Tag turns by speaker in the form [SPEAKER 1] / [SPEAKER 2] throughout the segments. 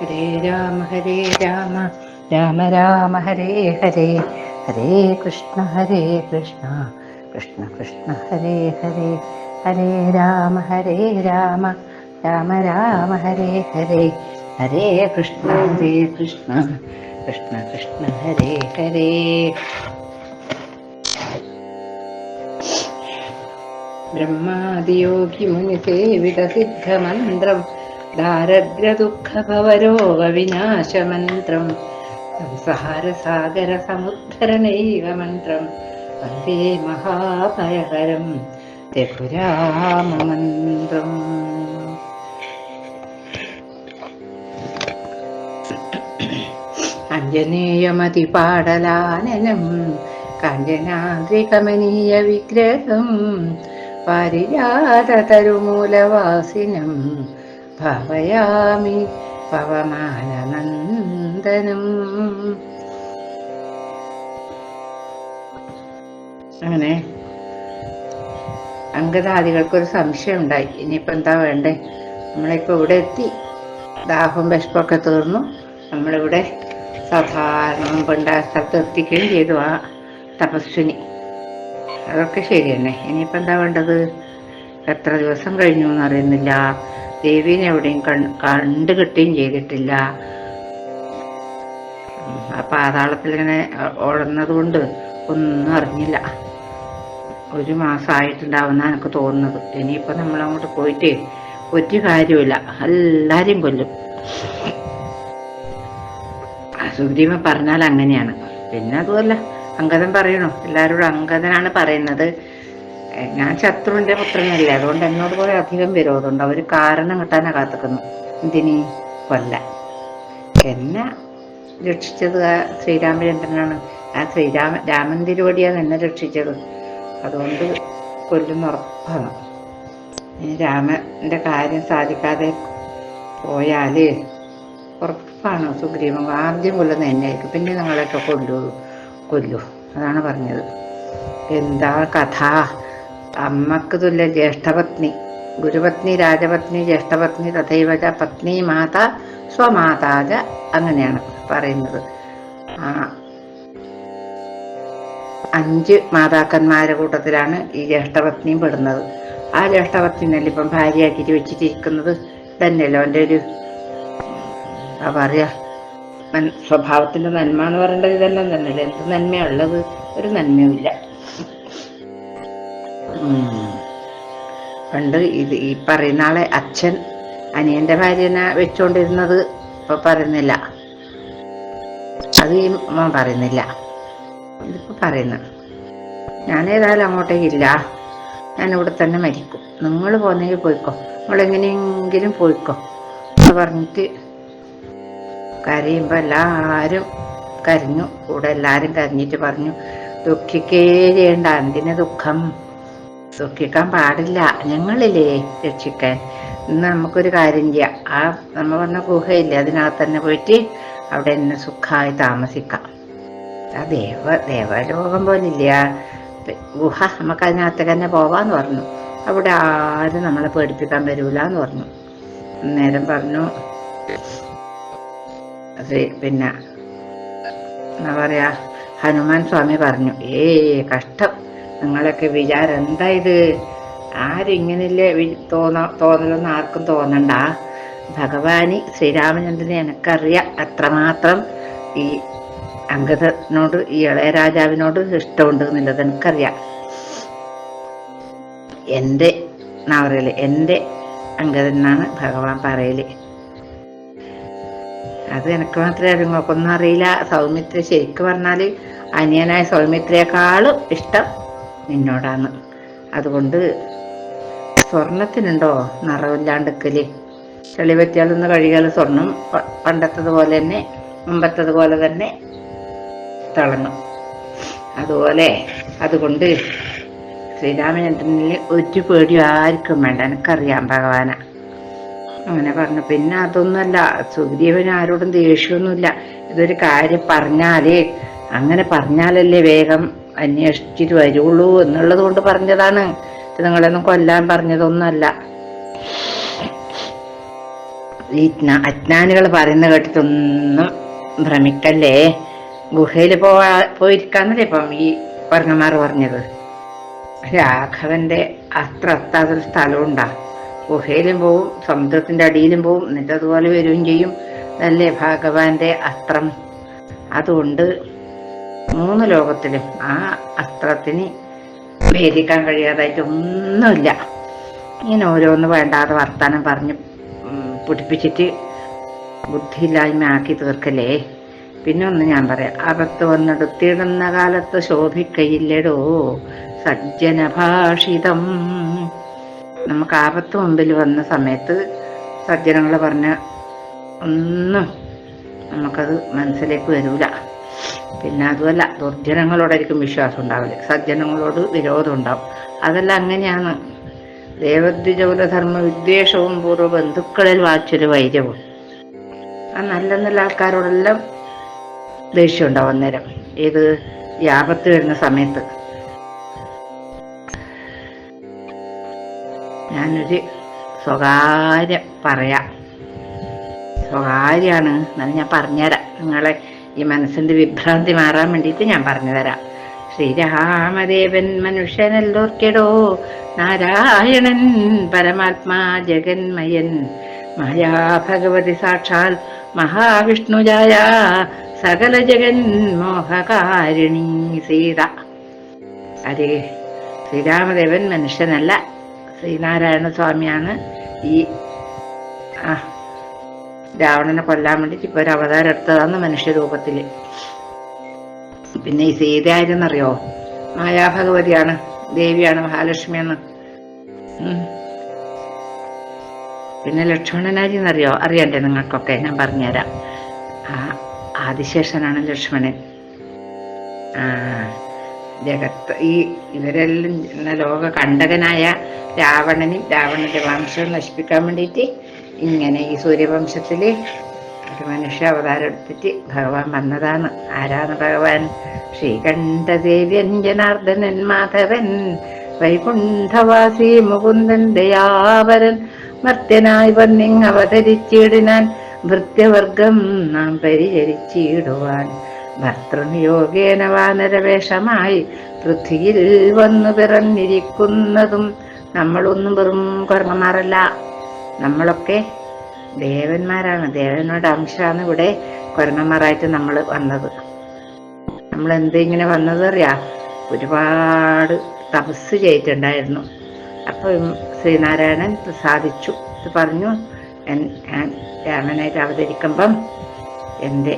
[SPEAKER 1] ഹരേ രാമ ഹരേ രാമ. രാമ രാമ ഹരേ ഹരേ. ഹരേ കൃഷ്ണ ഹരേ കൃഷ്ണ. കൃഷ്ണ കൃഷ്ണ ഹരേ ഹരേ. ഹരേ രാമ ഹരേ രാമ. രാമ രാമ ഹരേ ഹരേ. ഹരേ കൃഷ്ണ ഹരേ കൃഷ്ണ. കൃഷ്ണ കൃഷ്ണ ഹരേ ഹരേ. ബ്രഹ്മാദിയോഗി മുനിസേവിത സിദ്ധമന്ത്രം. दारद्र्यदुःखभवरोगविनाशमन्त्रं संसारसागरसमुद्धरणैव मन्त्रं वन्दे महाभयकरं रघुराममन्त्रम् अञ्जनेयमतिपाडलाननं काञ्जनाद्रिकमनीयविग्रहं पारिजाततरुमूलवासिनं ഭാവയാമി പവമാനനന്ദനം അങ്ങനെ അംഗദാദികൾക്കൊരു സംശയം ഉണ്ടായി ഇനിയിപ്പോൾ എന്താ വേണ്ടേ? നമ്മളിപ്പോൾ ഇവിടെ എത്തി. ദാഹവും വിഷമൊക്കെ തീർന്നു. നമ്മളിവിടെ സാധാരണ മുമ്പുണ്ട സ്ഥലത്ത് എത്തിക്കുകയും ചെയ്തു ആ തപസ്വിനി. അതൊക്കെ ശരി തന്നെ ഇനിയിപ്പോൾ എന്താ വേണ്ടത്? എത്ര ദിവസം കഴിഞ്ഞു എന്നറിയുന്നില്ല ദേവീനെ എവിടെയും കണ്ടു കിട്ടുകയും ചെയ്തിട്ടില്ല. ആ പാതാളത്തിലിങ്ങനെ ഓടുന്നത് കൊണ്ട് ഒന്നും അറിഞ്ഞില്ല. ഒരു മാസമായിട്ടുണ്ടാവുന്ന എനിക്ക് തോന്നുന്നത്. നമ്മൾ നമ്മളങ്ങോട്ട് പോയിട്ട് ഒരു കാര്യമില്ല എല്ലാരെയും കൊല്ലും. സുഗ്രീമ പറഞ്ഞാൽ അങ്ങനെയാണ് പിന്നെ അതുമല്ല അങ്കദം പറയണു. എല്ലാവരോടും അങ്കദനാണ് പറയുന്നത്. ഞാൻ ശത്രുവിന്റെ പുത്രനല്ലേ? അതുകൊണ്ട് എന്നോട് കുറെ അധികം വിരോധമുണ്ട്. അവർ കാരണം കിട്ടാനാ കാത്തുക്കുന്നു. എന്തിനി? കൊല്ല. എന്നെ രക്ഷിച്ചത് ആ ശ്രീരാമചന്ദ്രനാണ്. ആ ശ്രീരാമ രാമൻ തിരുവടിയാണ് എന്നെ രക്ഷിച്ചത്. അതുകൊണ്ട് കൊല്ലുന്ന ഉറപ്പാണ്. ഇനി രാമന്റെ കാര്യം സാധിക്കാതെ പോയാൽ ഉറപ്പാണ് സുഗ്രീവൻ. ആദ്യം കൊല്ലുന്ന എന്നെയായിരിക്കും. പിന്നെ നിങ്ങളെയൊക്കെ കൊല്ലൂ കൊല്ലൂ. അതാണ് പറഞ്ഞത്. എന്താ കഥ? അമ്മയ്ക്ക് തുല്യ ജ്യേഷ്ഠപത്നി. ഗുരുപത്നി രാജപത്നി ജ്യേഷ്ഠപത്നി തഥൈവച പത്നി മാത സ്വമാതാജ അങ്ങനെയാണ് പറയുന്നത്. അഞ്ച് മാതാക്കന്മാരുടെ കൂട്ടത്തിലാണ് ഈ ജ്യേഷ്ഠപത്നിയും പെടുന്നത്. ആ ജ്യേഷ്ഠപത്നിന്നല്ല ഇപ്പം ഭാര്യയാക്കിയിട്ട് വെച്ചിട്ടിരിക്കുന്നത് തന്നെയല്ലോ എന്റെ ഒരു എന്താ പറയുക സ്വഭാവത്തിന്റെ നന്മ എന്ന് പറയേണ്ടത് ഇതെല്ലാം തന്നെയല്ലേ? എന്ത് നന്മയുള്ളത് ഒരു നന്മയുമില്ല. പണ്ട് ഇത് ഈ പറയുന്ന ആളെ അച്ഛൻ അനിയന്റെ ഭാര്യനെ വെച്ചോണ്ടിരുന്നത് ഇപ്പൊ പറയുന്നില്ല. അത് ഈ പറയുന്നില്ല. ഇതിപ്പോ പറയുന്നു. ഞാൻ ഏതായാലും അങ്ങോട്ടേക്കില്ല ഞാൻ ഇവിടെ തന്നെ മരിക്കും. നിങ്ങൾ പോന്നെങ്കിൽ പോയിക്കോ. നിങ്ങളെങ്ങനെയെങ്കിലും പോയിക്കോ. എന്ന് പറഞ്ഞിട്ട് കരയുമ്പോ എല്ലാരും കരഞ്ഞു. കൂടെ എല്ലാരും കരഞ്ഞിട്ട് പറഞ്ഞു ദുഃഖിക്കേ ചെയ്യണ്ട. എന്തിന് ദുഃഖം? ദുഃഖിക്കാൻ പാടില്ല. ഞങ്ങളില്ലേ രക്ഷിക്കാൻ. ഇന്ന് നമുക്കൊരു കാര്യം ചെയ്യാം. ആ നമ്മൾ പറഞ്ഞ ഗുഹയില്ലേ അതിനകത്ത് തന്നെ പോയിട്ട് അവിടെ തന്നെ സുഖമായി താമസിക്കാം. ആ ദേവ ദേവലോകം പോലില്ല? ഗുഹ നമുക്ക് അതിനകത്ത് തന്നെ പോവാന്ന് പറഞ്ഞു. അവിടെ ആരും നമ്മളെ പേടിപ്പിക്കാൻ വരൂല എന്ന് പറഞ്ഞു. നേരം പറഞ്ഞു പിന്നെ എന്താ പറയാ ഹനുമാൻ സ്വാമി പറഞ്ഞു ഏ കഷ്ടം. നിങ്ങളൊക്കെ വിചാരം എന്താ ഇത്? ആരും ഇങ്ങനെയല്ലേ തോന്ന തോന്നലൊന്നും ആർക്കും തോന്നണ്ട. ഭഗവാനി ശ്രീരാമചന്ദ്രനെ എനിക്കറിയാം അത്രമാത്രം ഈ അങ്കദനോട് ഈ ഇളയ രാജാവിനോട് ഇഷ്ടമുണ്ട് എന്നുള്ളത് എനിക്കറിയാം. എന്റെ എന്നാ പറയൽ എന്റെ അങ്കദൻ എന്നാണ് ഭഗവാൻ പറയൽ. അത് എനിക്ക് മാത്രമേ അറിയുങ്ങൾക്കൊന്നും അറിയില്ല. സൗമിത്രി ശരിക്കും പറഞ്ഞാൽ അനിയനായ സൗമിത്രിയെക്കാളും ഇഷ്ടം നിന്നോടാണ് അതുകൊണ്ട് സ്വർണത്തിനുണ്ടോ നിറവില്ലാണ്ടിക്കൽ? ചെളിവറ്റിയാലൊന്ന് കഴുകിയാൽ സ്വർണം പണ്ടത്തതുപോലെ തന്നെ മുമ്പത്തതുപോലെ തന്നെ തിളങ്ങും. അതുപോലെ അതുകൊണ്ട് ശ്രീരാമചന്ദ്രനിൽ ഒരു പേടി ആർക്കും വേണ്ട. എനിക്കറിയാം ഭഗവാന. അങ്ങനെ പറഞ്ഞു. പിന്നെ അതൊന്നുമല്ല സുഗ്രീവന് ആരോടും ദേഷ്യമൊന്നുമില്ല. ഇതൊരു കാര്യം പറഞ്ഞാലേ അങ്ങനെ പറഞ്ഞാലല്ലേ വേഗം അന്വേഷിച്ചിട്ട് വരുള്ളൂ എന്നുള്ളത് കൊണ്ട് പറഞ്ഞതാണ്. നിങ്ങളൊന്നും കൊല്ലാൻ പറഞ്ഞതൊന്നുമല്ല. ഈ ജ്ഞ- അജ്ഞാനികൾ പറയുന്ന കേട്ടിട്ടൊന്നും ഭ്രമിക്കല്ലേ? ഗുഹയിൽ പോവാ പോയിരിക്കാന്നല്ലേ ഇപ്പം ഈ പറഞ്ഞമാർ പറഞ്ഞത്? രാഘവന്റെ അത്ര എത്താത്തൊരു സ്ഥലമുണ്ടാ. ഗുഹയിലും പോവും സമുദ്രത്തിന്റെ അടിയിലും പോവും എന്നിട്ട് അതുപോലെ വരികയും ചെയ്യും. അല്ലേ ഭഗവാന്റെ അസ്ത്രം അതുകൊണ്ട് മൂന്ന് ലോകത്തിലും ആ അസ്ത്രത്തിന് ഭേദിക്കാൻ കഴിയാതായിട്ട് ഒന്നുമില്ല. ഇങ്ങനെ ഓരോന്ന് വേണ്ടാതെ വർത്താനം പറഞ്ഞ് പിടിപ്പിച്ചിട്ട് ബുദ്ധിയില്ലായ്മ ആക്കി തീർക്കല്ലേ? പിന്നെ ഒന്ന് ഞാൻ പറയാം. അകത്ത് വന്നെടുത്തിടുന്ന കാലത്ത് ശോഭിക്കയില്ലടോ. സജ്ജന ഭാഷിതം നമുക്ക് ആപത്ത് മുമ്പിൽ വന്ന സമയത്ത് സജ്ജനങ്ങൾ പറഞ്ഞ ഒന്നും നമുക്കത് മനസ്സിലേക്ക് വരൂല. പിന്നെ അതുമല്ല ദുർജനങ്ങളോടായിരിക്കും വിശ്വാസം ഉണ്ടാവില്ല സജ്ജനങ്ങളോട് വിരോധം ഉണ്ടാവും അതെല്ലാം അങ്ങനെയാണ്. ദേവദ്വിജകുലധർമ്മ വിദ്വേഷവും പൂർവ ബന്ധുക്കളിൽ വാച്ചൊരു വൈര്യവും ആ നല്ല നല്ല ആൾക്കാരോടെല്ലാം ദേഷ്യം ഉണ്ടാവും അന്നേരം. ഏത് ഈ വരുന്ന സമയത്ത്. ഞാനൊരു സ്വകാര്യം പറയാം. സ്വകാര്യാണ് എന്നാലും ഞാൻ പറഞ്ഞുതരാം. നിങ്ങളെ ഈ മനസ്സിന്റെ വിഭ്രാന്തി മാറാൻ വേണ്ടിയിട്ട് ഞാൻ പറഞ്ഞുതരാം ശ്രീരാമദേവൻ മനുഷ്യനെല്ലോർക്കിടോ? നാരായണൻ പരമാത്മാ ജഗന്മയൻ. മായാ ഭഗവതി സാക്ഷാൽ മഹാവിഷ്ണുജായ സകല ജഗൻ മോഹകാരിണി സീത. അതെ ശ്രീരാമദേവൻ മനുഷ്യനല്ല. ശ്രീനാരായണ സ്വാമിയാണ് ഈ ആ രാവണനെ കൊല്ലാൻ വേണ്ടിട്ട് ഇപ്പൊ അവതാരം എടുത്തതാണ് മനുഷ്യരൂപത്തിൽ പിന്നെ ഈ സീത ആരെന്നറിയോ മായാഭഗവതിയാണ് ദേവിയാണ് മഹാലക്ഷ്മിയാണ് പിന്നെ പിന്നെ ലക്ഷ്മണനാരിന്നറിയോ അറിയണ്ടേ നിങ്ങൾക്കൊക്കെ? ഞാൻ പറഞ്ഞുതരാം. ആ ആദിശേഷനാണ് ലക്ഷ്മണൻ. ആ ജഗത്ത് ഈ ഇവരെല്ലാം ലോക കണ്ടകനായ രാവണനും രാവണന്റെ വംശം നശിപ്പിക്കാൻ വേണ്ടിയിട്ട് ഇങ്ങനെ ഈ സൂര്യവംശത്തിൽ ഒരു മനുഷ്യ അവതാരം എടുത്തിട്ട് ഭഗവാൻ വന്നതാണ്. ആരാണ് ഭഗവാൻ? ശ്രീകണ്ഠദേവ്യൻ ജനാർദ്ദനൻ മാധവൻ വൈകുണ്ഠവാസി മുകുന്ദൻ ദയാവരൻ മർത്യനായി വന്നിങ് അവതരിച്ചിടിനാൻ ഭൃത്യവർഗം നാം പരിചരിച്ചിടുവാൻ. ഭർത്തൃനിയോഗേന വാനരവേഷമായി പൃഥ്വിയിൽ വന്നു പിറന്നിരിക്കുന്നതും നമ്മളൊന്നും വെറും കർമ്മമാരല്ല നമ്മളൊക്കെ ദേവന്മാരാണ്. ദേവനോട് അംശമാണ് ഇവിടെ കൊരണന്മാരായിട്ട് നമ്മൾ വന്നത്. നമ്മൾ എന്ത് ഇങ്ങനെ വന്നത് അറിയാ ഒരുപാട് തപസ് ചെയ്തിട്ടുണ്ടായിരുന്നു. അപ്പൊ ശ്രീനാരായണൻ സാധിച്ചു ഇത് പറഞ്ഞു രാമനായിട്ട് അവതരിക്കുമ്പം എന്റെ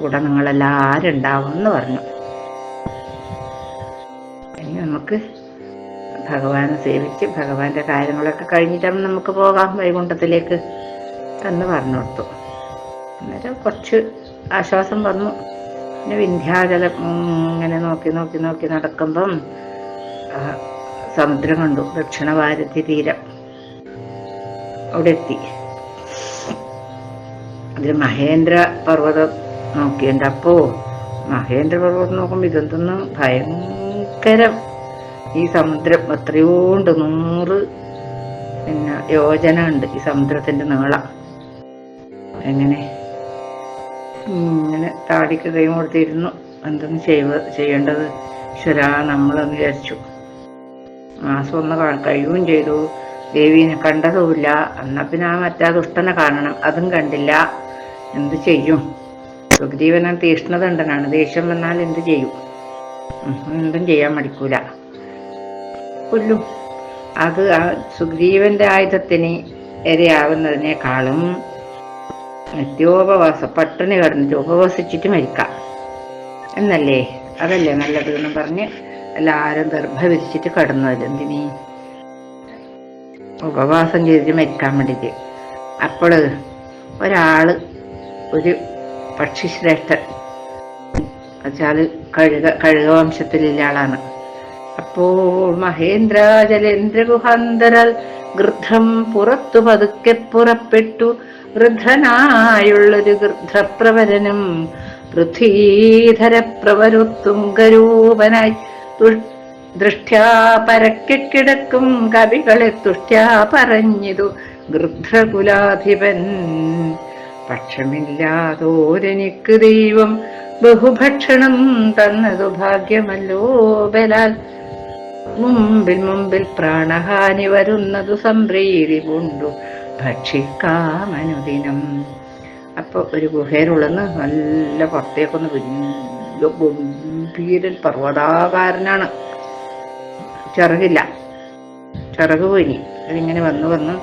[SPEAKER 1] കൂടെ നിങ്ങളെല്ലാവരും ഉണ്ടാവും എന്ന് പറഞ്ഞു. ഇനി നമുക്ക് ഭഗവാനെ സേവിച്ച് ഭഗവാന്റെ കാര്യങ്ങളൊക്കെ കഴിഞ്ഞിട്ടാണ് നമുക്ക് പോകാം വൈകുണ്ഠത്തിലേക്ക് എന്ന് പറഞ്ഞു കൊടുത്തു. അന്നേരം കുറച്ച് ആശ്വാസം വന്നു. പിന്നെ വിന്ധ്യാചലം ഇങ്ങനെ നോക്കി നോക്കി നോക്കി നടക്കുമ്പം സമുദ്രം കണ്ടു. ദക്ഷിണ ഭാരതി തീരം അവിടെ എത്തി. അതിൽ മഹേന്ദ്ര പർവതം നോക്കിയുണ്ട് അപ്പോ മഹേന്ദ്ര പർവതം നോക്കുമ്പോൾ ഇതൊന്നും ഭയങ്കരം ഈ സമുദ്രം എത്രയോണ്ട് നൂറ് പിന്നെ യോജന ഉണ്ട് ഈ സമുദ്രത്തിന്റെ നീളം. എങ്ങനെ? ഇങ്ങനെ താടിക്ക് കൈ കൊടുത്തിരുന്നു. എന്തെന്ന് ചെയ്യ ചെയ്യേണ്ടത്? ശരാ നമ്മളെന്ന് വിചാരിച്ചു. മാസം ഒന്ന് കഴിയുകയും ചെയ്തു. ദേവീനെ കണ്ടതുമില്ല. എന്നാ പിന്നെ ആ മറ്റാ ദുഷ്ടനെ കാണണം. അതും കണ്ടില്ല. എന്ത് ചെയ്യും? സുഗ്രീവനൻ തീഷ്ണതണ്ടനാണ്. ദേഷ്യം വന്നാൽ എന്ത് ചെയ്യും? എന്തും ചെയ്യാൻ മടിക്കൂല. കൊല്ലും. അത് സുഗ്രീവന്റെ ആയുധത്തിന് ഇരയാവുന്നതിനേക്കാളും നിത്യോപവാസം പട്ടിണി കിടന്നിട്ട് ഉപവസിച്ചിട്ട് മരിക്കാം. എന്നല്ലേ? അതല്ലേ നല്ലത് എന്ന് പറഞ്ഞ് എല്ലാരും ദർഭ വിരിച്ചിട്ട് കടന്നു വരും എന്തിനീ? ഉപവാസം ചെയ്തിട്ട് മരിക്കാൻ വേണ്ടിട്ട് അപ്പോൾ ഒരാൾ ഒരു പക്ഷിശ്രേഷ്ഠൻ വെച്ചാൽ കഴുക കഴുക വംശത്തിലുള്ള ആളാണ്. അപ്പോൾ മഹേന്ദ്രാജലേന്ദ്ര ഗുഹാന്തരാൽ ഗൃദ്ധം പുറത്തു പതുക്കെ പുറപ്പെട്ടു. വൃദ്ധനായുള്ളൊരു ഗൃദ്ധപ്രവരനും പൃഥ്വീധരപ്രവരുത്തുങ്കരൂപനായി ദൃഷ്ട്യാ പരക്കെ കിടക്കും കവികളെ തുഷ്ട്യാ പറഞ്ഞിതു ഗൃദ്ധകുലാധിപൻ. പക്ഷമില്ലാതോരെനിക്ക് ദൈവം ബഹുഭക്ഷണം തന്നതു ഭാഗ്യമല്ലോ ബലാൽ. മുമ്പിൽ മുമ്പിൽ പ്രാണഹാനി വരുന്നതു സംപ്രീതി ഭക്ഷിക്കാമനുദിനം. അപ്പൊ ഒരു ഗുഹയിലുള്ളന്ന് നല്ല പുറത്തേക്കൊന്ന് വലിയ ഗംഭീരൻ പർവതാകാരനാണ്. ചിറകില്ല. ചിറക് പോയി അതിങ്ങനെ വന്നു വന്ന്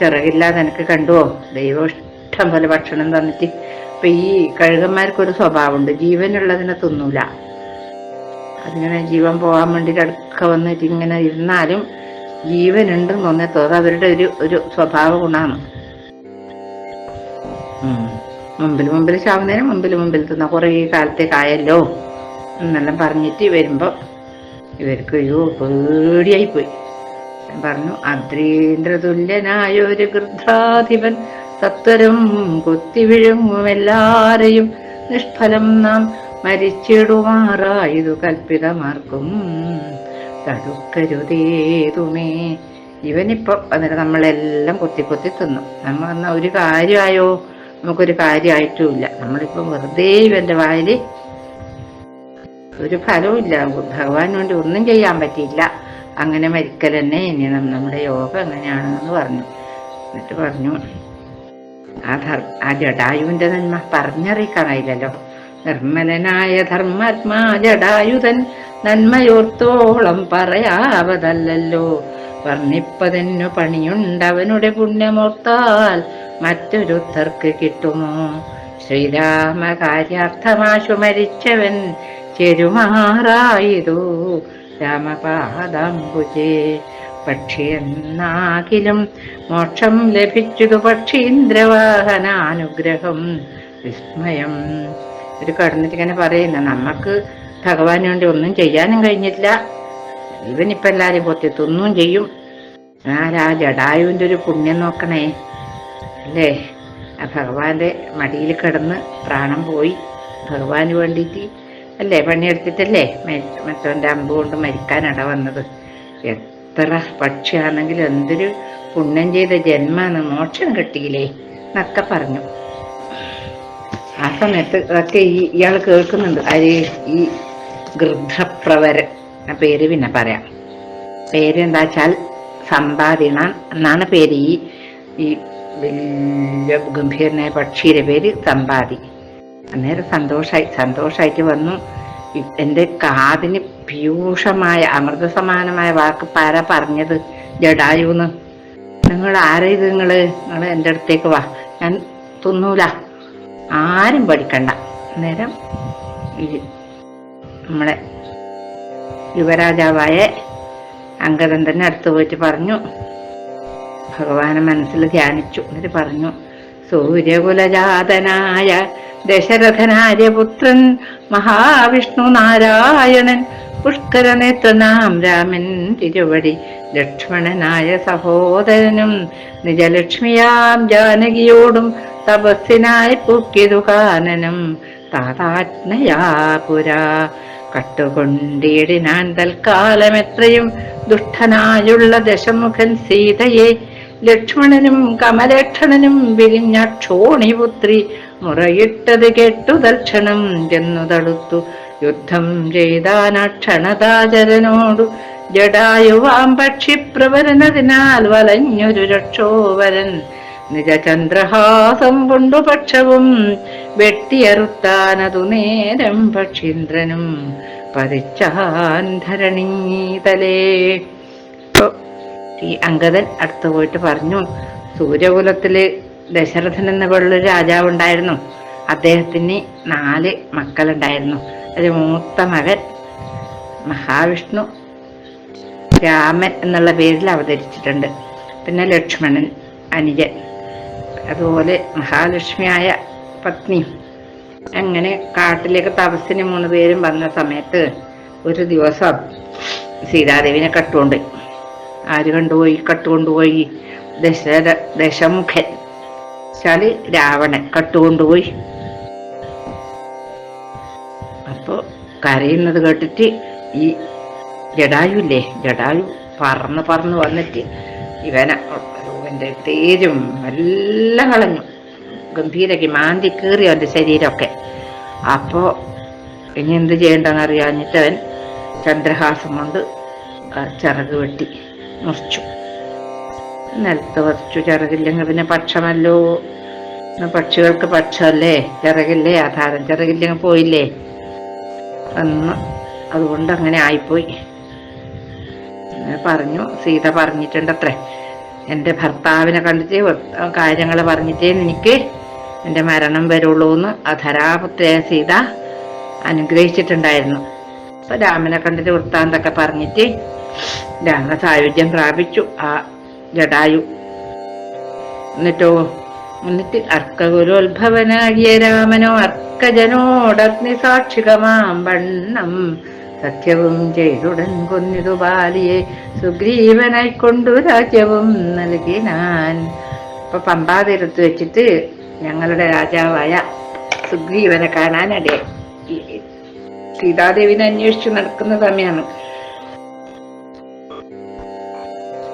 [SPEAKER 1] ചിറകില്ലാതെ എനിക്ക് കണ്ടുവോ? ദൈവം ഇഷ്ടം പോലെ ഭക്ഷണം തന്നിട്ട്. ഇപ്പൊ ഈ കഴുകന്മാർക്കൊരു സ്വഭാവമുണ്ട്. ജീവനുള്ളതിനെ തിന്നൂല. അതിങ്ങനെ ജീവൻ പോകാൻ വേണ്ടിയിട്ട് അടുക്ക വന്നിട്ട് ഇങ്ങനെ ഇരുന്നാലും ജീവനുണ്ടെന്ന് തോന്നത്തോ അത് അവരുടെ ഒരു ഒരു സ്വഭാവ ഗുണമാണ് മുമ്പിൽ മുമ്പിൽ ചാവുന്നതിന് മുമ്പിൽ മുമ്പിൽ തിന്ന. കുറേ കാലത്തേക്കായല്ലോ എന്നെല്ലാം പറഞ്ഞിട്ട് വരുമ്പോൾ ഇവർക്ക് അയ്യോ പേടിയായിപ്പോയി. പോയി പറഞ്ഞു അദ്രീന്ദ്രതുല്യനായ ഒരു ഗൃദ്ധാധിപൻ സത്വരം കൊത്തിവിഴുങ്ങും എല്ലാരെയും നിഷ്ഫലം നാം മരിച്ചിടുമാറായതു കൽപ്പിതമാർക്കും. തടുക്കരുതേതുമേ. ഇവനിപ്പം അന്നേരം നമ്മളെല്ലാം കൊത്തി കൊത്തി തിന്നു. നമ്മൾ വന്ന ഒരു കാര്യമായോ നമുക്കൊരു കാര്യമായിട്ടുമില്ല നമ്മളിപ്പോ വെറുതെ ഇവന്റെ വായിൽ ഒരു ഫലവും ഇല്ല ഭഗവാൻ വേണ്ടി ഒന്നും ചെയ്യാൻ പറ്റിയില്ല. അങ്ങനെ മരിക്കൽ തന്നെ ഇനി നമ്മുടെ യോഗ എങ്ങനെയാണെന്ന് പറഞ്ഞു. എന്നിട്ട് പറഞ്ഞു ആ ധർ ആ ജടായുവിന്റെ നന്മ പറഞ്ഞറിയിക്കാനായില്ലല്ലോ. നിർമ്മലനായ ധർമ്മാത്മാ ജടായുധൻ നന്മയോർത്തോളം പറയാവതല്ലോ വർണിപ്പതിനു പണിയുണ്ടവനുടെ പുണ്യമോർത്താൽ മറ്റൊരുത്തർക്ക് കിട്ടുമോ? ശ്രീരാമ കാര്യാർത്ഥമാശു മരിച്ചവൻ ചെരുമാറായതു. രാമപാദാംബുജേ പക്ഷി എന്നാകിലും മോക്ഷം ലഭിച്ചതു പക്ഷീന്ദ്രവാഹനാനുഗ്രഹം. വിസ്മയം ഒരു കടന്നിട്ടിങ്ങനെ പറയുന്ന നമുക്ക് ഭഗവാന് വേണ്ടി ഒന്നും ചെയ്യാനും കഴിഞ്ഞില്ല ഇവനിപ്പോ എല്ലാരും പൊത്തി തിന്നും ചെയ്യും. ആരാ ജഡായുവിന്റെ ഒരു പുണ്യം നോക്കണേ. അല്ലേ? ആ ഭഗവാന്റെ മടിയിൽ കിടന്ന് പ്രാണം പോയി. ഭഗവാന് വേണ്ടിയിട്ട് അല്ലേ പണിയെടുത്തിട്ടല്ലേ മറ്റവന്റെ അമ്പ് കൊണ്ട് മരിക്കാനട വന്നത്? എത്ര പക്ഷിയാണെങ്കിലും എന്തൊരു പുണ്യം ചെയ്ത ജന്മാന്ന് മോക്ഷം കിട്ടിയില്ലേ എന്നൊക്കെ പറഞ്ഞു. ആ സമയത്ത് അതൊക്കെ ഈ ഇയാൾ കേൾക്കുന്നുണ്ട്. അത് ഈ ഗൃഹപ്രവരൻ ആ പേര് പിന്നെ പറയാം. പേര് എന്താ വെച്ചാൽ സമ്പാദിണ എന്നാണ് പേര്. ഈ ഈ വലിയ ഗംഭീരനായ പക്ഷിയുടെ പേര് സമ്പാദി. അന്നേരം സന്തോഷായി സന്തോഷമായിട്ട് വന്നു. എന്റെ കാതിന് പീയൂഷമായ അമൃത സമാനമായ വാക്ക് പാര പറഞ്ഞത്. ജഡായുന്ന്. നിങ്ങൾ ആരാ ഇത് നിങ്ങൾ നിങ്ങൾ എന്റെ അടുത്തേക്ക് വാ. ഞാൻ തിന്നൂല. ആരും പഠിക്കണ്ട നേരം ഈ നമ്മളെ യുവരാജാവായ അങ്കദൻ തന്നെ അടുത്ത് പോയിട്ട് പറഞ്ഞു. ഭഗവാനെ മനസ്സിൽ ധ്യാനിച്ചു. എന്നിട്ട് പറഞ്ഞു സൂര്യകുലജാതനായ ദശരഥനാര്യപുത്രൻ മഹാവിഷ്ണു നാരായണൻ പുഷ്കരനേത്രനാം രാമൻ തിരുവടി ലക്ഷ്മണനായ സഹോദരനും നിജലക്ഷ്മിയാം ജാനകിയോടും തപസ്സിനായി പൂക്കിയതു കാനനം. താതാജ്ഞയാ പുരാ. കട്ടുകൊണ്ടിടിനാൻ തൽക്കാലം എത്രയും ദുഷ്ടനായുള്ള ദശമുഖൻ സീതയെ ലക്ഷ്മണനും കമലക്ഷണനും വിരിഞ്ഞ ക്ഷോണിപുത്രി മുറയിട്ടത് കേട്ടു ദർശനം ചെന്നു തടുത്തു യുദ്ധം ചെയ്താനക്ഷണതാചരനോടു ജടായുവാം പക്ഷി പ്രവരനതിനാൽ വലഞ്ഞൊരു രക്ഷോവരൻ. നിജചന്ദ്രഹാസം കൊണ്ടു പക്ഷവും വെട്ടിയറുത്താനതു നേരം പക്ഷീന്ദ്രനും പതിച്ചാൻ ധരണീതലേ ഈ അങ്കദൻ അടുത്തു പോയിട്ട് പറഞ്ഞു സൂര്യകുലത്തിൽ ദശരഥൻ എന്ന പോലുള്ള രാജാവ് ഉണ്ടായിരുന്നു അദ്ദേഹത്തിന് നാല് മക്കളുണ്ടായിരുന്നു. അതിൽ മൂത്ത മകൻ മഹാവിഷ്ണു രാമൻ എന്നുള്ള പേരിൽ അവതരിച്ചിട്ടുണ്ട്. പിന്നെ ലക്ഷ്മണൻ അനുജൻ അതുപോലെ മഹാലക്ഷ്മിയായ പത്നി. അങ്ങനെ കാട്ടിലേക്ക് തപസ്സിന് മൂന്ന് പേരും വന്ന സമയത്ത് ഒരു ദിവസം സീതാദേവിനെ കട്ടുകൊണ്ട് ആര് കണ്ടുപോയി? കട്ടുകൊണ്ടുപോയി ദശ ദശമുഖൻ ശാലി രാവണൻ കട്ടുകൊണ്ടുപോയി. അപ്പോൾ കരയുന്നത് കേട്ടിട്ട് ഈ ജഡായു ഇല്ലേ ജഡായു പറന്ന് പറന്ന് വന്നിട്ട് ഇവനെ എന്റെ തേജും എല്ലാം കളഞ്ഞു. ഗംഭീരക്ക് മാന്തി കീറി അവന്റെ ശരീരമൊക്കെ. അപ്പോൾ ഇനി എന്ത് ചെയ്യണ്ടെന്ന് അറിയാഞ്ഞിട്ട് അവൻ ചന്ദ്രഹാസം കൊണ്ട് ചിറക് വെട്ടി മുറിച്ചു. നിലത്ത് വച്ചു ചിറകില്ലെങ്കിൽ പിന്നെ പക്ഷമല്ലോ? എന്നാ പക്ഷികൾക്ക് പക്ഷമല്ലേ? ചിറകില്ലേ? ആധാരം ചിറകില്ലെങ്കിൽ പോയില്ലേ? അന്ന് അതുകൊണ്ട് അങ്ങനെ ആയിപ്പോയി. പറഞ്ഞു. സീത പറഞ്ഞിട്ടുണ്ടത്രേ. എന്റെ ഭർത്താവിനെ കണ്ടിട്ട് കാര്യങ്ങൾ പറഞ്ഞിട്ടേ എനിക്ക് എന്റെ മരണം വരുള്ളൂ എന്ന് അധരാപുത്രയ സീത അനുഗ്രഹിച്ചിട്ടുണ്ടായിരുന്നു. അപ്പൊ രാമനെ കണ്ടിട്ട് വൃത്താന്തൊക്കെ പറഞ്ഞിട്ട് രാമ സായുജ്യം പ്രാപിച്ചു. ആ ജടായു. എന്നിട്ടോ എന്നിട്ട് അർക്കഗുരോത്ഭവനാകിയ രാമനോ അർക്കജനോടഗ്നി സാക്ഷികമാം വണ്ണം സത്യവും ചെയ്തുടൻ കൊന്നിതു ബാലിയെ സുഗ്രീവനായി കൊണ്ടു രാജ്യവും നൽകിനാൻ അപ്പൊ പമ്പാതീരത്ത് വെച്ചിട്ട് ഞങ്ങളുടെ രാജാവായ സുഗ്രീവനെ കാണാനിടെ സീതാദേവിനെ അന്വേഷിച്ചു നടക്കുന്ന സമയമാണ്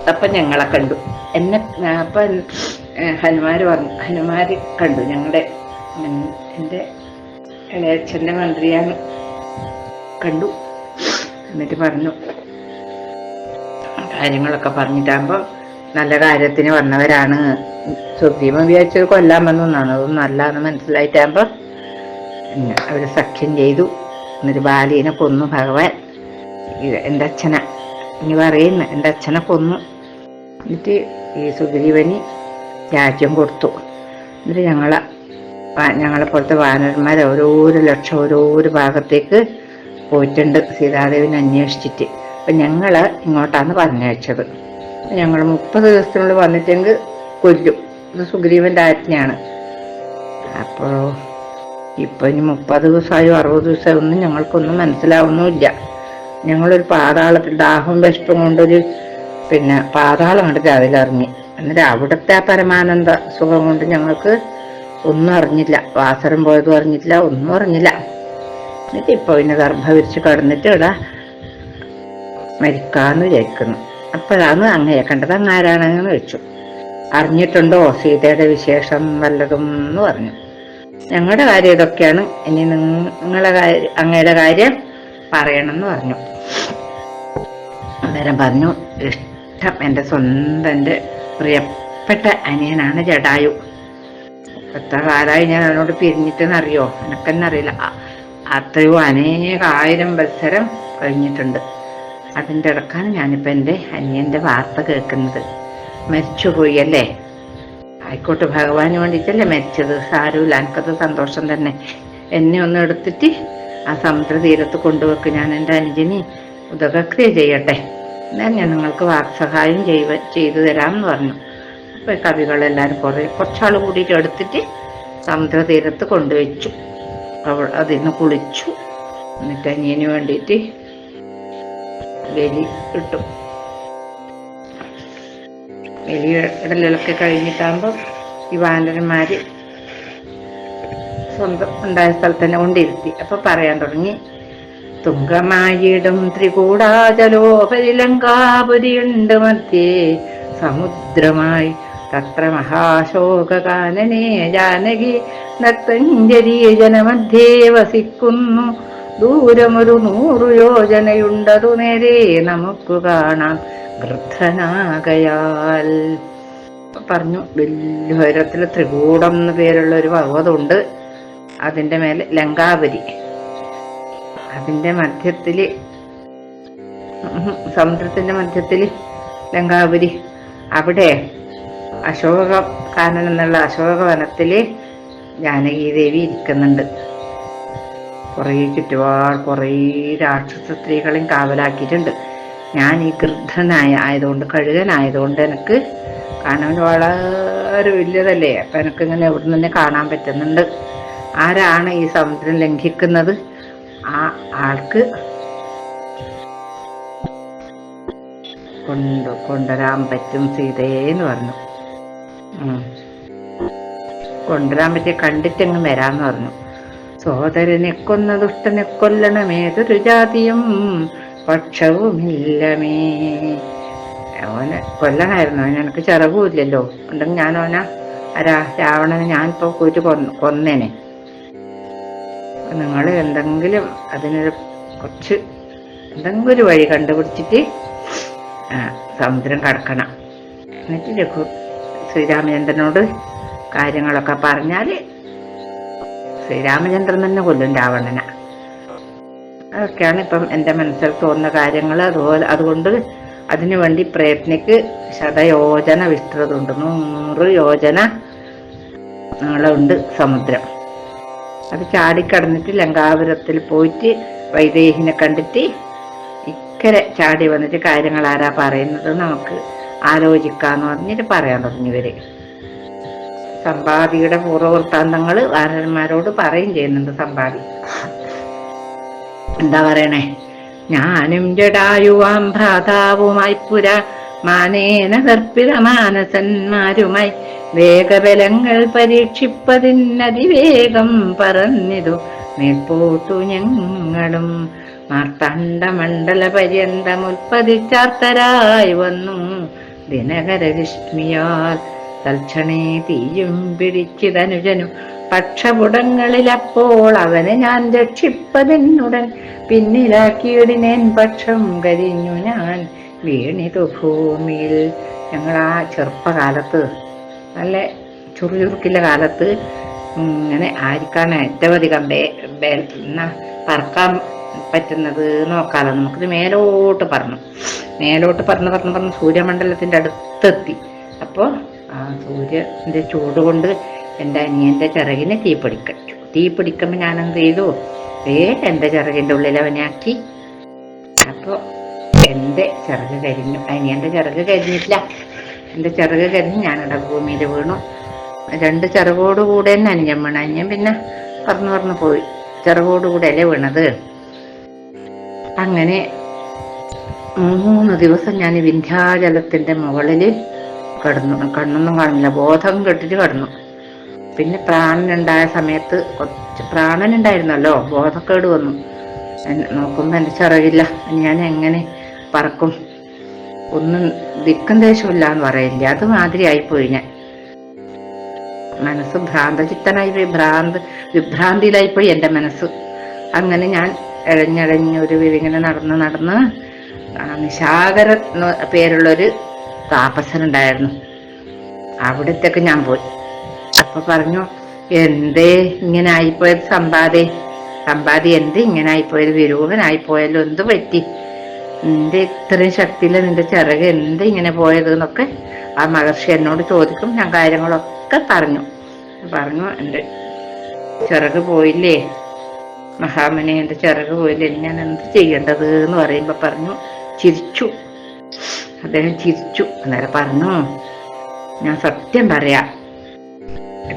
[SPEAKER 1] അപ്പൊ ഞങ്ങളെ കണ്ടു. എന്നെ അപ്പൊ ഹനുമാര് പറഞ്ഞു. ഹനുമാര് കണ്ടു. ഞങ്ങളുടെ എന്റെ ഇളയച്ഛന്റെ മന്ത്രിയാണ് കണ്ടു. എന്നിട്ട് പറഞ്ഞു. കാര്യങ്ങളൊക്കെ പറഞ്ഞിട്ടാകുമ്പോൾ നല്ല കാര്യത്തിന് വന്നവരാണ്. സുഗ്രീവൻ വിചാരിച്ചത് കൊല്ലാൻ വന്നൊന്നാണ് അതൊന്നും അല്ലാന്ന് മനസ്സിലായിട്ടാകുമ്പോൾ അവർ സഖ്യം ചെയ്തു. എന്നിട്ട് ബാലീനെ കൊന്നു ഭഗവാൻ. എന്റെ അച്ഛനെ. ഇനി പറയുന്നു എന്റെ അച്ഛനെ കൊന്നു. എന്നിട്ട് ഈ സുഗ്രീവന് രാജ്യം കൊടുത്തു. എന്നിട്ട് ഞങ്ങളെ ഞങ്ങളെ പോലത്തെ വാനന്മാർ ഓരോരോ ലക്ഷം ഓരോരോ ഭാഗത്തേക്ക് പോയിട്ടുണ്ട്. സീതാദേവിനെ അന്വേഷിച്ചിട്ട്. അപ്പം ഞങ്ങൾ ഇങ്ങോട്ടാണ് പറഞ്ഞയച്ചത്. ഞങ്ങൾ മുപ്പത് ദിവസത്തിനുള്ളിൽ വന്നിട്ടെങ്കിൽ കൊല്ലും. ഇത് സുഗ്രീവന്റെ ആജ്ഞയാണ്. അപ്പോൾ ഇപ്പം ഇനി മുപ്പത് ദിവസമായോ അറുപത് ദിവസമായോ ഒന്നും ഞങ്ങൾക്കൊന്നും മനസ്സിലാവുന്നുമില്ല. ഞങ്ങളൊരു പാതാളത്തിൽ ദാഹം വിഷപ്പം കൊണ്ടൊരു പിന്നെ പാതാളം കണ്ടിട്ട് അതിലിറങ്ങി എന്നിട്ട് അവിടുത്തെ ആ പരമാനന്ദ സുഖം കൊണ്ട് ഞങ്ങൾക്ക് ഒന്നും അറിഞ്ഞില്ല. വാസരം പോയതും അറിഞ്ഞില്ല ഒന്നും അറിഞ്ഞില്ല. എന്നിട്ട് ഇപ്പൊ പിന്നെ ഗർഭവിരിച്ച് കടന്നിട്ട് ഇവിടെ മരിക്കാന്ന് വിചാരിക്കുന്നു. അപ്പോഴാണ് അങ്ങയെ കണ്ടത്. അങ്ങാരാണെന്ന് വെച്ചു അറിഞ്ഞിട്ടുണ്ടോ സീതയുടെ വിശേഷം? വല്ലതും എന്ന് പറഞ്ഞു. ഞങ്ങളുടെ കാര്യം ഇതൊക്കെയാണ്. ഇനി നിങ്ങളെ കാര്യം അങ്ങയുടെ കാര്യം പറയണമെന്ന് പറഞ്ഞു. അന്നേരം പറഞ്ഞു ഇഷ്ടം എന്റെ സ്വന്തം എന്റെ പ്രിയപ്പെട്ട അനിയനാണ് ജഡായു എത്ര കാലമായി ഞാൻ അവനോട് പിരിഞ്ഞിട്ടെന്നറിയോ? എനക്കെന്നെ അറിയില്ല അത്രയോ അനേകായിരം മത്സരം കഴിഞ്ഞിട്ടുണ്ട്. അതിന്റെ ഇടക്കാണ് ഞാനിപ്പോൾ എന്റെ അനിയന്റെ വാർത്ത കേൾക്കുന്നത്. മരിച്ചുപോയി അല്ലേ ആയിക്കോട്ടെ ഭഗവാന് വേണ്ടിയിട്ടല്ലേ മരിച്ചത്. സാരമില്ല എനിക്കത് സന്തോഷം തന്നെ. എന്നെ ഒന്ന് എടുത്തിട്ട് ആ സമുദ്ര തീരത്ത് കൊണ്ടുവെക്ക്. ഞാൻ എന്റെ അനുജനി ഉദകക്രിയ ചെയ്യട്ടെ. എന്നാൽ ഞാൻ നിങ്ങൾക്ക് വാക്സഹായം ചെയ്വ ചെയ്തു തരാമെന്ന് പറഞ്ഞു. അപ്പോൾ കവികളെല്ലാവരും കുറേ കുറച്ചാൾ കൂടിയിട്ട് എടുത്തിട്ട് സമുദ്ര തീരത്ത് കൊണ്ടുവച്ചു. അവൾ അതിന്ന് കുളിച്ചു. എന്നിട്ട് അനിയന് വേണ്ടിയിട്ട് ബലി ഇട്ടു. ബലി ഇടലൊക്കെ കഴിഞ്ഞിട്ടാകുമ്പോൾ ഈ വാനരന്മാര് സ്വന്തം ഉണ്ടായ സ്ഥലത്ത് തന്നെ കൊണ്ടിരുത്തി. അപ്പൊ പറയാൻ തുടങ്ങി തുങ്കമായിടും ത്രികൂടാചലോപരിലങ്കാപുരിയുണ്ട് മധ്യേ സമുദ്രമായി തത്ര മഹാശോകാനനെ ജാനകി നക്തഞ്ജരി ജനമധ്യേ വസിക്കുന്നു. ദൂരമൊരു നൂറു യോജനയുണ്ടതു നേരെ നമുക്ക് കാണാം വൃദ്ധനാകയാൽ. പറഞ്ഞു വലിയ ത്രികൂടം എന്ന പേരുള്ള ഒരു പർവതമുണ്ട് അതിന്റെ മേലെ ലങ്കാപുരി. അതിന്റെ മധ്യത്തിൽ സമുദ്രത്തിന്റെ മധ്യത്തിൽ ലങ്കാപുരി. അവിടെ അശോക കാനൻ എന്നുള്ള അശോക വനത്തിൽ ജാനകീദേവി ഇരിക്കുന്നുണ്ട്. കുറേ ചുറ്റുപാട് കുറേ രാക്ഷസ സ്ത്രീകളെയും കാവലാക്കിയിട്ടുണ്ട്. ഞാൻ ഈ ഗൃദ്ധനായ ആയതുകൊണ്ട് കഴുകനായതുകൊണ്ട് എനിക്ക് കാണാൻ വളരെ വലിയതല്ലേ? അപ്പം എനിക്ക് ഇങ്ങനെ എവിടെ നിന്ന് കാണാൻ പറ്റുന്നുണ്ട്. ആരാണ് ഈ സമുദ്രം ലംഘിക്കുന്നത്? ആ ആൾക്ക് കൊണ്ട് കൊണ്ടുവരാൻ പറ്റും സീതയെന്ന് പറഞ്ഞു. കൊണ്ടുവരാൻ പറ്റിയ കണ്ടിട്ടങ്ങ് വരാന്ന് പറഞ്ഞു. സോദരനെ കൊന്ന ദുഷ്ടനെ കൊല്ലണമേതൊരു ജാതിയും പക്ഷവുമില്ലമേ. അവന് എനിക്ക് ചിറകുമില്ലല്ലോ. ഉണ്ടെങ്കിൽ ഞാൻ ഓന ആരാ രാവണനെ ഞാനിപ്പോൾ കൂറ്റ് കൊന്ന് കൊന്നേനെ. നിങ്ങൾ എന്തെങ്കിലും അതിനൊരു കുറച്ച് എന്തെങ്കിലും ഒരു വഴി കണ്ടുപിടിച്ചിട്ട് സമുദ്രം കടക്കണം. എന്നിട്ട് രഘു ശ്രീരാമചന്ദ്രനോട് കാര്യങ്ങളൊക്കെ പറഞ്ഞാൽ ശ്രീരാമചന്ദ്രൻ തന്നെ കൊല്ലും രാവണന. അതൊക്കെയാണ് ഇപ്പം എന്റെ മനസ്സിൽ തോന്നുന്ന കാര്യങ്ങൾ അതുപോലെ അതുകൊണ്ട് അതിനുവേണ്ടി പ്രയത്നിക്ക് ശതയോജന വിസ്തൃതമുണ്ട് നൂറ് യോജന നീളമുണ്ട് സമുദ്രം. അത് ചാടിക്കടന്നിട്ട് ലങ്കാപുരത്തിൽ പോയിട്ട് വൈദേഹിനെ കണ്ടിട്ട് ഇക്കരെ ചാടി വന്നിട്ട് കാര്യങ്ങൾ ആരാ പറയുന്നത് നമുക്ക് ആലോചിക്കാന്ന് പറഞ്ഞിട്ട് പറയാൻ തുടങ്ങി ഇവർ. സമ്പാദിയുടെ പൂർവവൃത്താന്തങ്ങൾ വാരന്മാരോട് പറയും ചെയ്യുന്നുണ്ട് സമ്പാദി. എന്താ പറയണേ? ഞാനും ജടായുവാം ഭ്രാതാവുമായി പുര മാനേന ദർപ്പിത മാനസന്മാരുമായി വേഗബലങ്ങൾ പരീക്ഷിപ്പതിനതിവേഗം പറന്നിതു മേൽപോട്ടു ഞങ്ങളും മാർത്താണ്ഡമണ്ഡല പര്യന്തം ഉൽപ്പതിച്ചാർത്തരായി വന്നു. ദിനകരരശ്മിയാൽ തൽക്ഷണേ തീയും പിടിച്ചിതനുജനു പക്ഷപുടങ്ങളിലപ്പോൾ അവനെ ഞാൻ രക്ഷിപ്പതിനുടൻ പിന്നിലാക്കിയിടിനേൻ പക്ഷം കരിഞ്ഞു ഞാൻ വീണിതു ഭൂമിയിൽ. ഞങ്ങൾ ആ ചെറുപ്പകാലത്ത് നല്ല ചുറുചുറുക്കില്ല കാലത്ത് ഇങ്ങനെ ആർക്കാണ് ഏറ്റവും അധികം പറക്കാൻ പറ്റുന്നത് നോക്കാലോ. നമുക്കിത് മേലോട്ട് പറഞ്ഞു. മേലോട്ട് പറഞ്ഞു പറഞ്ഞു പറഞ്ഞ് സൂര്യമണ്ഡലത്തിന്റെ അടുത്തെത്തി. അപ്പോൾ ആ സൂര്യന്റെ ചൂട് കൊണ്ട് എന്റെ അനിയന്റെ ചിറകിന് തീ പിടിക്കച്ചു തീ പിടിക്കുമ്പോൾ ഞാൻ എന്ത് ചെയ്തു? വേഗം എന്റെ ചിറകിന്റെ ഉള്ളിൽ അവനാക്കി അപ്പോൾ എന്റെ ചിറക് കരിഞ്ഞു. അനിയന്റെ ചിറക് കരിഞ്ഞില്ല. എന്റെ ചിറക് കരിഞ്ഞ് ഞാനിവിടെ ഭൂമിയിൽ വീണു. രണ്ട് ചിറകോട് കൂടെ തന്നെ അനിയൻ വീണു. അനിയൻ പിന്നെ പറഞ്ഞു പറഞ്ഞു പോയി. ചിറകോട് കൂടെ അല്ലേ വീണത്? അങ്ങനെ മൂന്ന് ദിവസം ഞാൻ ഈ വിന്ധ്യാചലത്തിന്റെ മുകളിൽ കിടന്നു. കണ്ണൊന്നും കാണില്ല ബോധം കെട്ടിട്ട് കിടന്നു. പിന്നെ പ്രാണനുണ്ടായ സമയത്ത് കുറച്ച് പ്രാണനുണ്ടായിരുന്നല്ലോ. ബോധക്കേട് വന്നു. നോക്കുമ്പോൾ നോക്കുമ്പോ എന്റെ ചിറകില്ല. ഞാൻ എങ്ങനെ പറക്കും? ഒന്നും ദിക്കും ദേശമില്ല എന്ന് പറയില്ല? അത് മാതിരി ആയിപ്പോയി ഞാൻ. മനസ്സ് ഭ്രാന്തചിത്തനായി പോയി. ഭ്രാന്ത് വിഭ്രാന്തിയിലായിപ്പോയി എന്റെ മനസ്സ്. അങ്ങനെ ഞാൻ ഇഴഞ്ഞിഴഞ്ഞ് ഒരു ഇങ്ങനെ നടന്ന് നടന്ന് നിശാകര പേരുള്ളൊരു താപസനുണ്ടായിരുന്നു. അവിടത്തേക്ക് ഞാൻ പോയി. അപ്പൊ പറഞ്ഞു എന്തേ ഇങ്ങനെ ആയിപ്പോയത് സമ്പാദി? സമ്പാദി എന്ത് ഇങ്ങനെ ആയിപ്പോയത്? വിരൂപനായിപ്പോയാലും എന്ത് പറ്റി? നിന്റെ ഇത്രയും ശക്തിയില്ല നിന്റെ ചിറക് എന്ത് ഇങ്ങനെ പോയത്? എന്നൊക്കെ ആ മഹർഷി എന്നോട് ചോദിക്കും. ഞാൻ കാര്യങ്ങളൊക്കെ പറഞ്ഞു. പറഞ്ഞു എന്റെ ചിറക് പോയില്ലേ? മഹാമുനി എന്റെ ചിറക് പോയില്ല ഞാൻ എന്ത് ചെയ്യേണ്ടത്? എന്ന് പറയുമ്പോ പറഞ്ഞു ചിരിച്ചു. അദ്ദേഹം ചിരിച്ചു. അന്നേരം പറഞ്ഞു ഞാൻ സത്യം പറയാ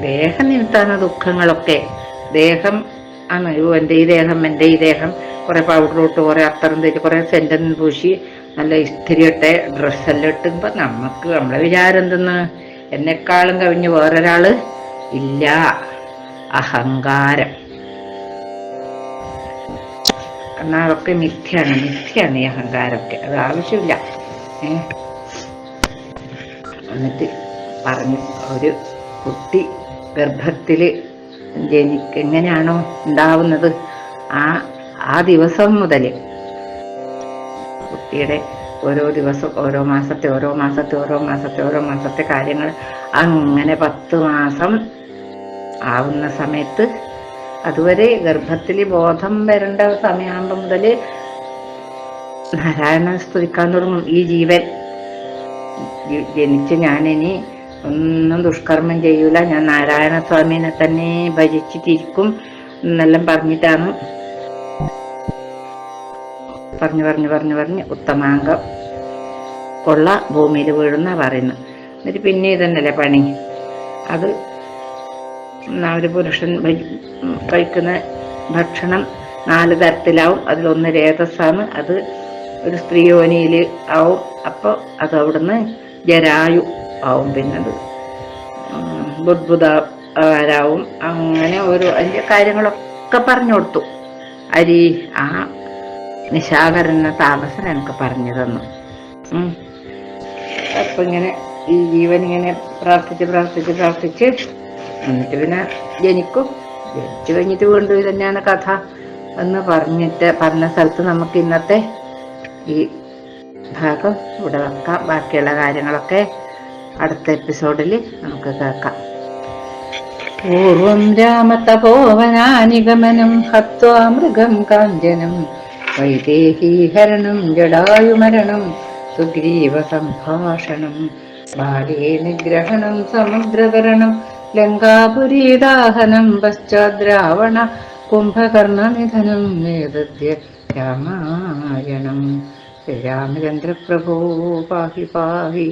[SPEAKER 1] ദേഹം നിമിത്താണ് ദുഃഖങ്ങളൊക്കെ. ദേഹം ആണ് അയ്യോ എന്റെ ഈ ദേഹം എന്റെ ഈ ദേഹം. കുറെ പൗഡർ ഇട്ട് കുറെ അത്തരം തേച്ച് കുറെ സെന്റൻ പൂശി നല്ല ഇസ്തിരി ഇട്ട് ഡ്രസ്സെല്ലാം ഇട്ടുമ്പോ നമുക്ക് നമ്മളെ വിചാരം എന്തെന്ന്? എന്നെക്കാളും കവിഞ്ഞ് വേറൊരാൾ ഇല്ല. അഹങ്കാരം. എന്നാ അതൊക്കെ മിഥ്യാണ് മിഥ്യാണ് ഈ അഹങ്കാരമൊക്കെ. അത് ആവശ്യമില്ല. എന്നിട്ട് പറഞ്ഞു ഒരു കുട്ടി ഗർഭത്തിൽ ജനിക്ക് എങ്ങനെയാണോ ഉണ്ടാവുന്നത്? ആ ആ ദിവസം മുതൽ കുട്ടിയുടെ ഓരോ ദിവസം ഓരോ മാസത്തെ ഓരോ മാസത്തെ ഓരോ മാസത്തെ ഓരോ മാസത്തെ കാര്യങ്ങൾ അങ്ങനെ പത്ത് മാസം ആവുന്ന സമയത്ത് അതുവരെ ഗർഭത്തിൽ ബോധം വരേണ്ട സമയമാകുമ്പോൾ മുതൽ നാരായണ സ്തുതിക്കാൻ തുടങ്ങും. ഈ ജീവൻ ജനിച്ച് ഞാനിനി ഒന്നും ദുഷ്കർമ്മം ചെയ്യൂല. ഞാൻ നാരായണ സ്വാമിനെ തന്നെ ഭജിച്ചിട്ടിരിക്കും എന്നെല്ലാം പറഞ്ഞിട്ടാണ് പറഞ്ഞു പറഞ്ഞു പറഞ്ഞു പറഞ്ഞ് ഉത്തമാംഗം കൊള്ള ഭൂമിയിൽ വീഴുന്ന പറയുന്നത്. എന്നിട്ട് പിന്നെ ഇതന്നല്ലേ പണി? അത് ഒരു പുരുഷൻ കഴിക്കുന്ന ഭക്ഷണം നാല് തരത്തിലാവും. അതിലൊന്ന് രേതസ്സാണ്. അത് ഒരു സ്ത്രീ യോനിയിൽ ആവും. അപ്പോൾ അത് അവിടുന്ന് ജരായു ആവും പിന്നെ അത് ഉം അങ്ങനെ ഒരു അതിന്റെ കാര്യങ്ങളൊക്കെ പറഞ്ഞു കൊടുത്തു. അരി ആ നിശാകരന താമസൻ എനിക്ക് പറഞ്ഞു തന്നു അപ്പം ഇങ്ങനെ ഈ ജീവൻ ഇങ്ങനെ പ്രാർത്ഥിച്ച് പ്രാർത്ഥിച്ച് പ്രാർത്ഥിച്ച് എന്നിട്ട് പിന്നെ ജനിക്കും. ജനിച്ചു കഴിഞ്ഞിട്ട് വീണ്ടും ഇത് തന്നെയാണ് കഥ എന്ന് പറഞ്ഞിട്ട് പറഞ്ഞ സ്ഥലത്ത് നമുക്ക് ഇന്നത്തെ ഈ ഭാഗം ഇവിടെ വെക്കാം. ബാക്കിയുള്ള കാര്യങ്ങളൊക്കെ അടുത്ത എപ്പിസോഡിൽ നമുക്ക് കേൾക്കാം. പൂർവം രാമതപോവനാനിഗമനം ഹത്വാ മൃഗം കാഞ്ചനം വൈദേഹീഹരണം ജടായുമരണം സുഗ്രീവ സംഭാഷണം ബാലേ നിഗ്രഹണം സമുദ്രതരണം ലങ്കാപുരീദാഹനം പശ്ചാദ്രാവണ കുംഭകർണനിധനം വേദദ്യ രാമായണം. ശ്രീരാമചന്ദ്രപ്രഭോ പാഹി പാഹി.